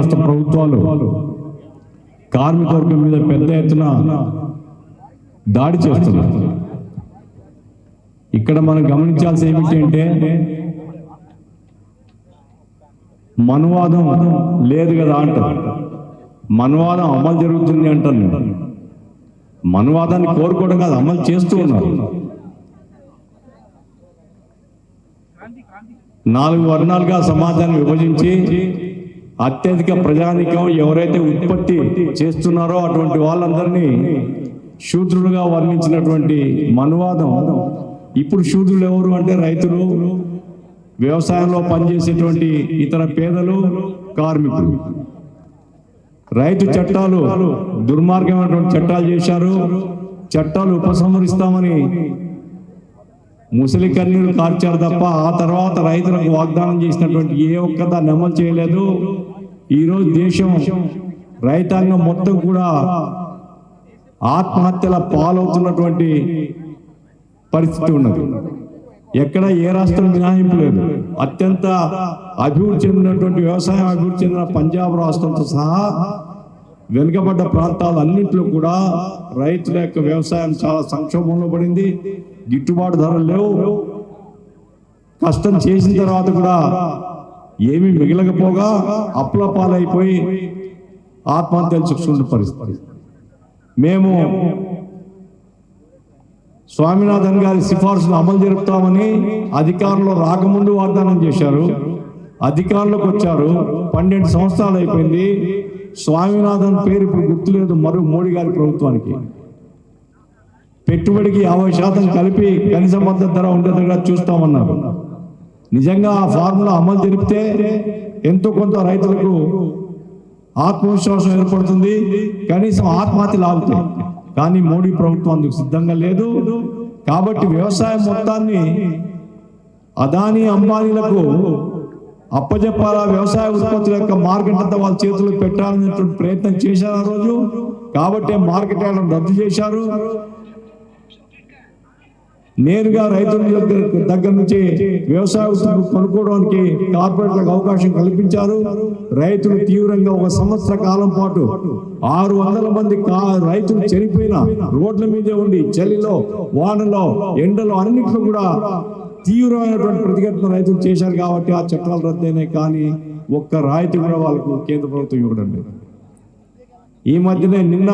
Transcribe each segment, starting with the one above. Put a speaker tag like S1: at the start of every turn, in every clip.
S1: రాష్ట్ర ప్రభుత్వాలు కార్మిక వర్గం మీద పెద్ద ఎత్తున దాడి చేస్తున్నారు. ఇక్కడ మనం గమనించాల్సి ఏమిటి అంటే మనువాదం లేదు కదా అంట. మనువాదం అమలు జరుగుతుంది అంటాను నేను మనువాదాన్ని కోరుకోవడం కాదు అమలు చేస్తూ ఉన్నారు. నాలుగు వర్ణాలుగా సమాజాన్ని విభజించి అత్యధిక ప్రజానికం ఎవరైతే ఉత్పత్తి చేస్తున్నారో అటువంటి వాళ్ళందరినీ శూద్రులుగా వర్ణించినటువంటి మనువాదం. ఇప్పుడు శూద్రులు ఎవరు అంటే రైతులు వ్యవసాయంలో పనిచేసేటువంటి ఇతర పేదలు కార్మికులు. రైతు చట్టాలు దుర్మార్గమైనటువంటి చట్టాలు చేశారు. చట్టాలు ఉపసంహరిస్తామని ముసలి కన్నీరు కార్చారు తప్ప ఆ తర్వాత రైతులకు వాగ్దానం చేసినటువంటి ఏ ఒక్క దాన్ని అమలు చేయలేదు. ఈరోజు దేశం రైతాంగం మొత్తం కూడా ఆత్మహత్యల పాలవుతున్నటువంటి పరిస్థితి ఉన్నది. ఎక్కడ ఏ రాష్ట్రం మినహాయింపు లేదు. అత్యంత అభివృద్ధి చెందినటువంటి వ్యవసాయం అభివృద్ధి చెందిన పంజాబ్ రాష్ట్రంతో సహా వెనుకబడ్డ ప్రాంతాలు అన్నింటిలో కూడా రైతుల యొక్క వ్యవసాయం చాలా సంక్షోభంలో పడింది. గిట్టుబాటు ధరలు లేవు. కష్టం చేసిన తర్వాత కూడా ఏమీ మిగలకపోగా అప్పుల పాలైపోయి ఆత్మహత్యలు చూస్తున్న పరిస్థితి. మేము స్వామినాథన్ గారి సిఫార్సులు అమలు జరుపుతామని అధికారంలో రాకముందు వాగ్దానం చేశారు. అధికారంలోకి వచ్చారు. పన్నెండు సంవత్సరాలు అయిపోయింది. స్వామినాథన్ పేరు ఇప్పుడు గుర్తులేదు మరో మోడీ గారి ప్రభుత్వానికి. పెట్టుబడికి యాభై శాతం కలిపి కనీస మద్దతు ధర ఉండేదిగా చూస్తామన్నారు. నిజంగా ఆ ఫార్ములా అమలు జరిపితే ఎంతో కొంత రైతులకు ఆత్మవిశ్వాసం ఏర్పడుతుంది కనీసం ఆత్మహత్యలు ఆగుతాయి. కానీ మోడీ ప్రభుత్వం అందుకు సిద్ధంగా లేదు. కాబట్టి వ్యవసాయం మొత్తాన్ని అదానీ అంబానీలకు అప్పజెప్పాలా? వ్యవసాయ ఉత్పత్తుల యొక్క మార్కెట్ అంతా వాళ్ళ చేతులకు పెట్టాలనేటువంటి ప్రయత్నం చేశారు ఆ రోజు. కాబట్టి మార్కెట్ రద్దు చేశారు. నేరుగా రైతుల దగ్గర దగ్గర నుంచి వ్యవసాయ ఉత్పత్తులు కొనుక్కోవడానికి కార్పొరేట్లకు అవకాశం కల్పించారు. రైతులు తీవ్రంగా ఒక సంవత్సర కాలం పాటు ఆరు వందల మంది రైతులు చనిపోయిన రోడ్ల మీదే ఉండి చలిలో వానలో ఎండలో అన్నింటిలో కూడా తీవ్రమైనటువంటి ప్రతిఘటన రైతులు చేశారు కాబట్టి ఆ చట్టాలు రద్దయినాయి. కానీ ఒక్క రాయితీ కూడా వాళ్ళకు కేంద్ర ప్రభుత్వం ఇవ్వడం లేదు. ఈ మధ్యనే నిన్న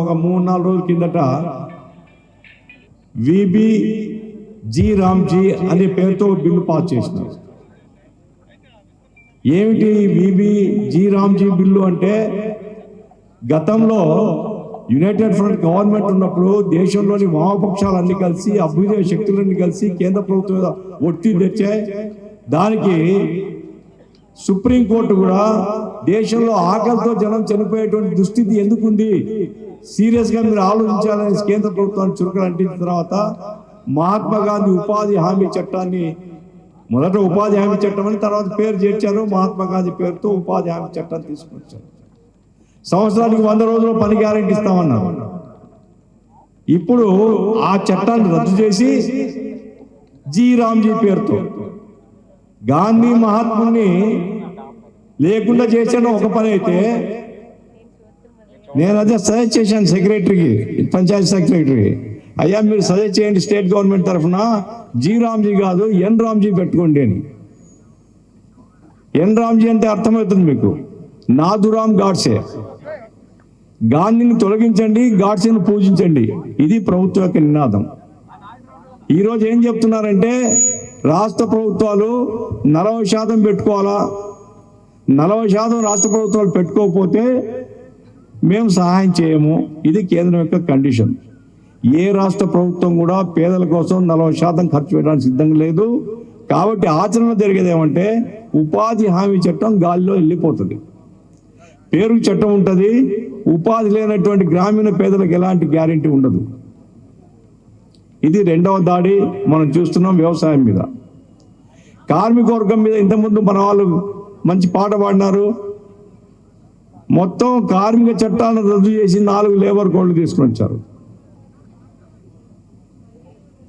S1: ఒక మూడు నాలుగు రోజుల కిందట విబి జి రామ్జీ అనే పేరుతో బిల్లు పాస్ చేసినారు. ఏమిటి విబి జి రామ్జీ బిల్లు అంటే? గతంలో యునైటెడ్ ఫ్రంట్ గవర్నమెంట్ ఉన్నప్పుడు దేశంలోని వామపక్షాలన్నీ కలిసి అభ్యుదయ శక్తులన్నీ కలిసి కేంద్ర ప్రభుత్వం మీద ఒత్తిడి తెచ్చాయి దానికి సుప్రీంకోర్టు కూడా దేశంలో ఆకలితో జనం చనిపోయేటువంటి దుస్థితి ఎందుకుంది? సీరియస్గా మీరు ఆలోచించాలని కేంద్ర ప్రభుత్వాన్ని చురుకలు అంటించిన తర్వాత మహాత్మా గాంధీ ఉపాధి హామీ చట్టాన్ని మొదట ఉపాధి హామీ చట్టం అని తర్వాత పేరు చేర్చారు. మహాత్మా గాంధీ పేరుతో ఉపాధి హామీ చట్టాన్ని తీసుకొచ్చారు. సంవత్సరానికి వంద రోజుల పని గ్యారెంటీ ఇస్తామన్నారు. ఇప్పుడు ఆ చట్టాన్ని రద్దు చేసి జీ. రామ్జీ పేరుతో గాంధీ మహాత్ముని లేకుండా చేశాను ఒక పని అయితే నేను అదే సజెస్ట్ చేశాను సెక్రటరీకి పంచాయతీ సెక్రటరీకి అయ్యా మీరు సజెస్ట్ చేయండి స్టేట్ గవర్నమెంట్ తరఫున జీ రామ్జీ కాదు ఎన్ రామ్జీ పెట్టుకోండి అని. ఎన్ రామ్జీ అంటే అర్థమవుతుంది మీకు. నాదురామ్ గాడ్సే. గాంధీని తొలగించండి గాడ్సేని పూజించండి. ఇది ప్రభుత్వం యొక్క నినాదం. ఈరోజు ఏం చెప్తున్నారంటే రాష్ట్ర ప్రభుత్వాలు నలభై శాతం పెట్టుకోవాలా? నలభై శాతం రాష్ట్ర ప్రభుత్వాలు పెట్టుకోకపోతే మేము సహాయం చేయము. ఇది కేంద్రం యొక్క కండిషన్. ఏ రాష్ట్ర ప్రభుత్వం కూడా పేదల కోసం నలభై శాతం ఖర్చు పెట్టడానికి సిద్ధంగా లేదు. కాబట్టి ఆచరణ జరిగేది ఏమంటే ఉపాధి హామీ చట్టం గాలిలో వెళ్ళిపోతుంది. పేరు చట్టం ఉంటుంది. ఉపాధి లేనటువంటి గ్రామీణ పేదలకు ఎలాంటి గ్యారంటీ ఉండదు. ఇది రెండవ దాడి మనం చూస్తున్నాం వ్యవసాయం మీద. కార్మిక వర్గం మీద ఇంతకుముందు మన వాళ్ళు మంచి పాట పాడినారు. మొత్తం కార్మిక చట్టాలను రద్దు చేసి నాలుగు లేబర్ కోడ్లు తీసుకుని వచ్చారు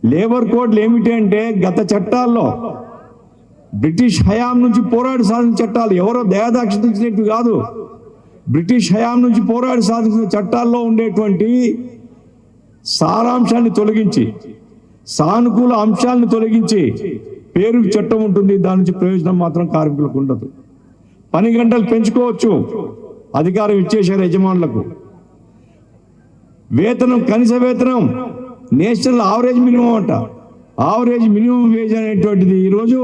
S1: లేబర్ కోడ్లు ఏమిటి అంటే గత చట్టాల్లో బ్రిటిష్ హయాం నుంచి పోరాడి సాధించిన చట్టాలు. ఎవరో దయాదాక్షించినట్టు కాదు. బ్రిటిష్ హయాం నుంచి పోరాడి సాధించిన చట్టాల్లో ఉండేటువంటి సారాంశాన్ని తొలగించి సానుకూల అంశాలను తొలగించి పేరు చట్టం ఉంటుంది. దాని నుంచి ప్రయోజనం మాత్రం కార్మికులకు ఉండదు. పని గంటలు పెంచుకోవచ్చు. అధికారం ఇచ్చేశారు యజమానులకు. వేతనం కనీస వేతనం నేషనల్ ఆవరేజ్ మినిమం అంట. ఆవరేజ్ మినిమం వేజ్ అనేటువంటిది ఈరోజు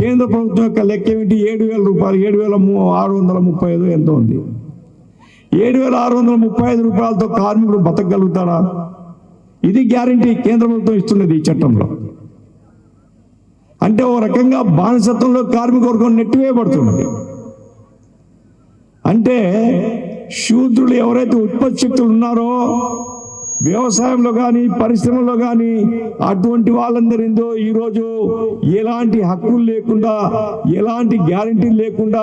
S1: కేంద్ర ప్రభుత్వం యొక్క లెక్క ఏమిటి? ఏడు వేల రూపాయలు ఏడు వేల ఆరు వందల ముప్పై ఐదు ఎంత ఉంది. ఏడు వేల ఆరు వందల ముప్పై ఐదు రూపాయలతో కార్మికుడు బతకగలుగుతాడా ఇది గ్యారంటీ కేంద్ర ప్రభుత్వం ఇస్తున్నది ఈ చట్టంలో. అంటే ఓ రకంగా బానిసత్వంలో కార్మిక వర్గం నెట్టివేయబడుతున్నది. అంటే శూద్రులు ఎవరైతే ఉత్పత్తి శక్తులు ఉన్నారో వ్యవసాయంలో కానీ పరిశ్రమలో కానీ అటువంటి వాళ్ళందరిందో ఈరోజు ఎలాంటి హక్కులు లేకుండా ఎలాంటి గ్యారంటీ లేకుండా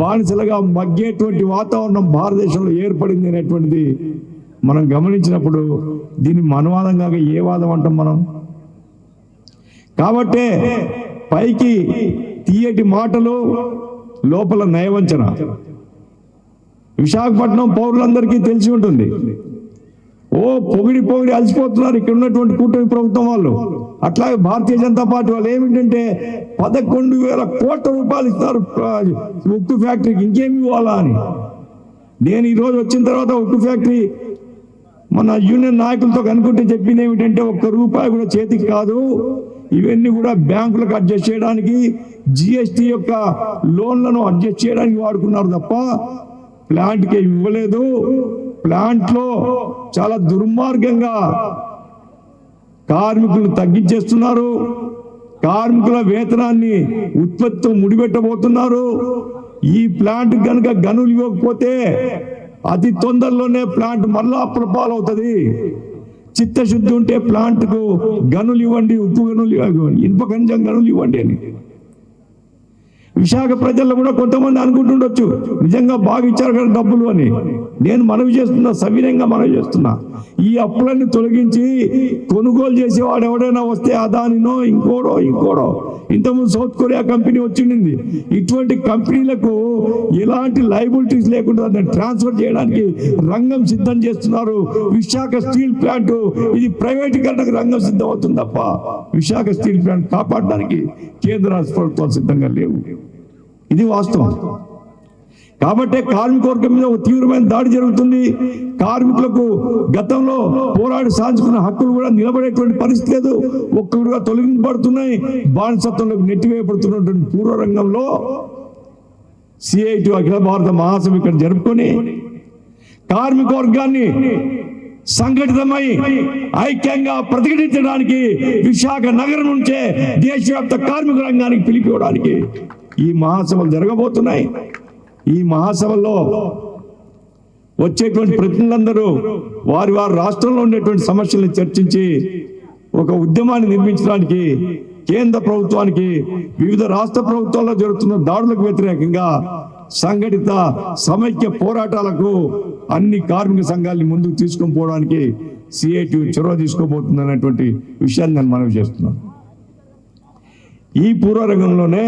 S1: బానిసలుగా మగ్గేటువంటి వాతావరణం భారతదేశంలో ఏర్పడింది అనేటువంటిది మనం గమనించినప్పుడు దీన్ని మనవాదంగా ఏ వాదం అంటాం మనం? కాబట్టే పైకి తీయటి మాటలు లోపల నయవంచన. విశాఖపట్నం పౌరులందరికీ తెలిసి ఉంటుంది. ఓ పొగిడి పొగిడి అలసిపోతున్నారు ఇక్కడ ఉన్నటువంటి కూటమి ప్రభుత్వం వాళ్ళు. అట్లాగే భారతీయ జనతా పార్టీ వాళ్ళు ఏమిటంటే పదకొండు వేల కోట్ల రూపాయలు ఇస్తారు ఉక్కు ఫ్యాక్టరీకి. ఇంకేమి ఇవ్వాలా అని. నేను ఈరోజు వచ్చిన తర్వాత ఉక్కు ఫ్యాక్టరీ మన యూనియన్ నాయకులతో కనుక్కుంటే చెప్పింది ఏమిటంటే ఒక్క రూపాయి కూడా చేతికి కాదు. ఇవన్నీ కూడా బ్యాంకులకు అడ్జస్ట్ చేయడానికి జిఎస్టి యొక్క లోన్లను అడ్జస్ట్ చేయడానికి వాడుకున్నారు తప్ప ప్లాంట్కి ఇవ్వలేదు. ప్లాంట్లో చాలా దుర్మార్గంగా కార్మికులు తగ్గించేస్తున్నారు. కార్మికుల వేతనాన్ని ఉత్పత్తితో ముడిపెట్టబోతున్నారు. ఈ ప్లాంట్ కనుక గనులు ఇవ్వకపోతే అతి తొందరలోనే ప్లాంట్ మరలా అప్రపాలవుతుంది చిత్తశుద్ధి ఉంటే ప్లాంట్కు గనులు ఇవ్వండి ఉప్పు గనులు ఇవ్వండి ఇనుప ఖనిజం గనులు ఇవ్వండి అని. విశాఖ ప్రజల్లో కూడా కొంతమంది అనుకుంటుండొచ్చు నిజంగా బాగా ఇచ్చారు కదా డబ్బులు అని. నేను మనవి చేస్తున్నా సవినయంగా మనవి చేస్తున్నా. ఈ అప్పులన్నీ తొలగించి కొనుగోలు చేసేవాడు ఎవడైనా వస్తే అదానినో ఇంకోడో ఇంకోడో. ఇంతకుముందు సౌత్ కొరియా కంపెనీ వచ్చిండింది. ఇటువంటి కంపెనీలకు ఎలాంటి లైబిలిటీస్ లేకుండా దాన్ని ట్రాన్స్ఫర్ చేయడానికి రంగం సిద్ధం చేస్తున్నారు. విశాఖ స్టీల్ ప్లాంట్ ఇది ప్రైవేటీకరణకు రంగం సిద్ధం అవుతుంది తప్ప విశాఖ స్టీల్ ప్లాంట్ కాపాడడానికి కేంద్ర రాష్ట్ర ప్రభుత్వాలు సిద్ధంగా లేవు. ఇది వాస్తవం. కాబట్టే కార్మికవర్గం మీద ఒక తీవ్రమైన దాడి జరుగుతుంది. కార్మికులకు గతంలో పోరాడి సాధించుకున్న హక్కులు కూడా నిలబడేటువంటి పరిస్థితి లేదు. ఒక్కొక్కరుగా తొలగింపబడుతున్నాయి. బానిసత్వంలోకి నెట్టివేయబడుతున్నటువంటి పూర్వ రంగంలో సిఐటి అఖిల భారత మహాసభ ఇక్కడ జరుపుకొని కార్మిక వర్గాన్ని సంఘటితమై ఐక్యంగా ప్రతిఘటించడానికి విశాఖ నగరం నుంచే దేశవ్యాప్త కార్మిక రంగానికి పిలిపివడానికి ఈ మహాసభలు జరగబోతున్నాయి. ఈ మహాసభల్లో వచ్చేటువంటి ప్రతినిధులందరూ వారి వారి రాష్ట్రంలో ఉండేటువంటి సమస్యలను చర్చించి ఒక ఉద్యమాన్ని నిర్మించడానికి కేంద్ర ప్రభుత్వానికి వివిధ రాష్ట్ర ప్రభుత్వాల్లో జరుగుతున్న దాడులకు వ్యతిరేకంగా సంఘటిత సమైక్య పోరాటాలకు అన్ని కార్మిక సంఘాలని ముందుకు తీసుకొని పోవడానికి సిఐటి చొరవ తీసుకోబోతుంది అనేటువంటి విషయాన్ని నేను మనవి చేస్తున్నాను. ఈ పూర్వరంగంలోనే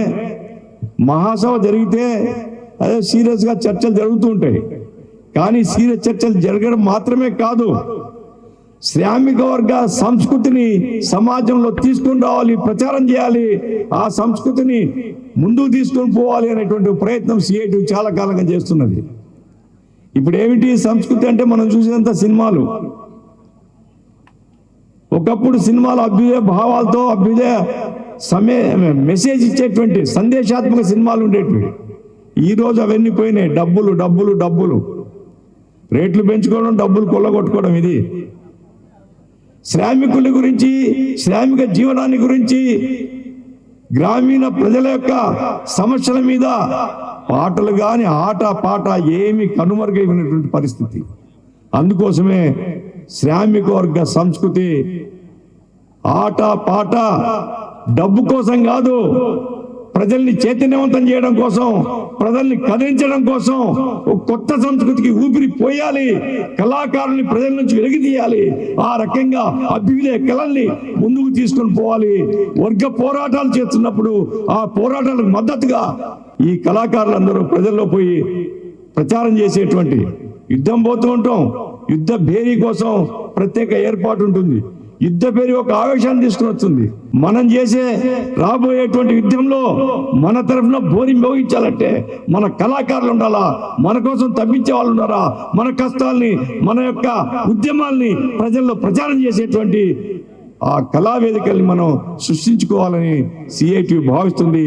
S1: మహాసభ జరిగితే అదే సీరియస్గా చర్చలు జరుగుతూ ఉంటాయి. కానీ సీరియస్ చర్చలు జరగడం మాత్రమే కాదు శ్రామిక వర్గ సంస్కృతిని సమాజంలో తీసుకుని రావాలి ప్రచారం చేయాలి ఆ సంస్కృతిని ముందుకు తీసుకొని పోవాలి అనేటువంటి ప్రయత్నం సిఐటి చాలా కాలంగా చేస్తున్నది. ఇప్పుడు ఏమిటి సంస్కృతి అంటే మనం చూసినంత సినిమాలు. ఒకప్పుడు సినిమాలు అభ్యుదయ భావాలతో అభ్యుదయ సమయ మెసేజ్ ఇచ్చేటువంటి సందేశాత్మక సినిమాలు ఉండేటివి. ఈ రోజు అవన్నీ పోయినాయి. డబ్బులు డబ్బులు డబ్బులు. రేట్లు పెంచుకోవడం డబ్బులు కొల్లగొట్టుకోవడం ఇది. శ్రామికుల గురించి శ్రామిక జీవనాన్ని గురించి గ్రామీణ ప్రజల యొక్క సమస్యల మీద పాటలు కానీ ఆట పాట ఏమి కనుమరుగైనటువంటి పరిస్థితి. అందుకోసమే శ్రామిక వర్గ సంస్కృతి ఆట పాట డబ్బు కోసం కాదు ప్రజల్ని చైతన్యవంతం చేయడం కోసం ప్రజల్ని కదిలించడం కోసం ఒక కొత్త సంస్కృతికి ఊపిరి పోయాలి. కళాకారుల్ని ప్రజల నుంచి వెలిగితీయాలి ఆ రకంగా అభ్యుదయ కళల్ని ముందుకు తీసుకొని పోవాలి. వర్గ పోరాటాలు చేస్తున్నప్పుడు ఆ పోరాటాలకు మద్దతుగా ఈ కళాకారులందరూ ప్రజల్లో పోయి ప్రచారం చేసేటువంటి యుద్ధం పోతూ ఉంటాం. యుద్ధ భేరీ కోసం ప్రత్యేక ఏర్పాటు ఉంటుంది. యుద్ధ పేరు ఒక ఆవేశాన్ని తీసుకుని వస్తుంది. మనం చేసే రాబోయేటువంటి యుద్ధంలో మన తరఫున బోరి మోగించాలంటే మన కళాకారులు ఉండాలా? మన కోసం తప్పించే వాళ్ళు ఉన్నారా? మన కష్టాల్ని మన యొక్క ఉద్యమాల్ని ప్రజల్లో ప్రచారం చేసేటువంటి ఆ కళా వేదికల్ని మనం సృష్టించుకోవాలని సిఐటి భావిస్తుంది.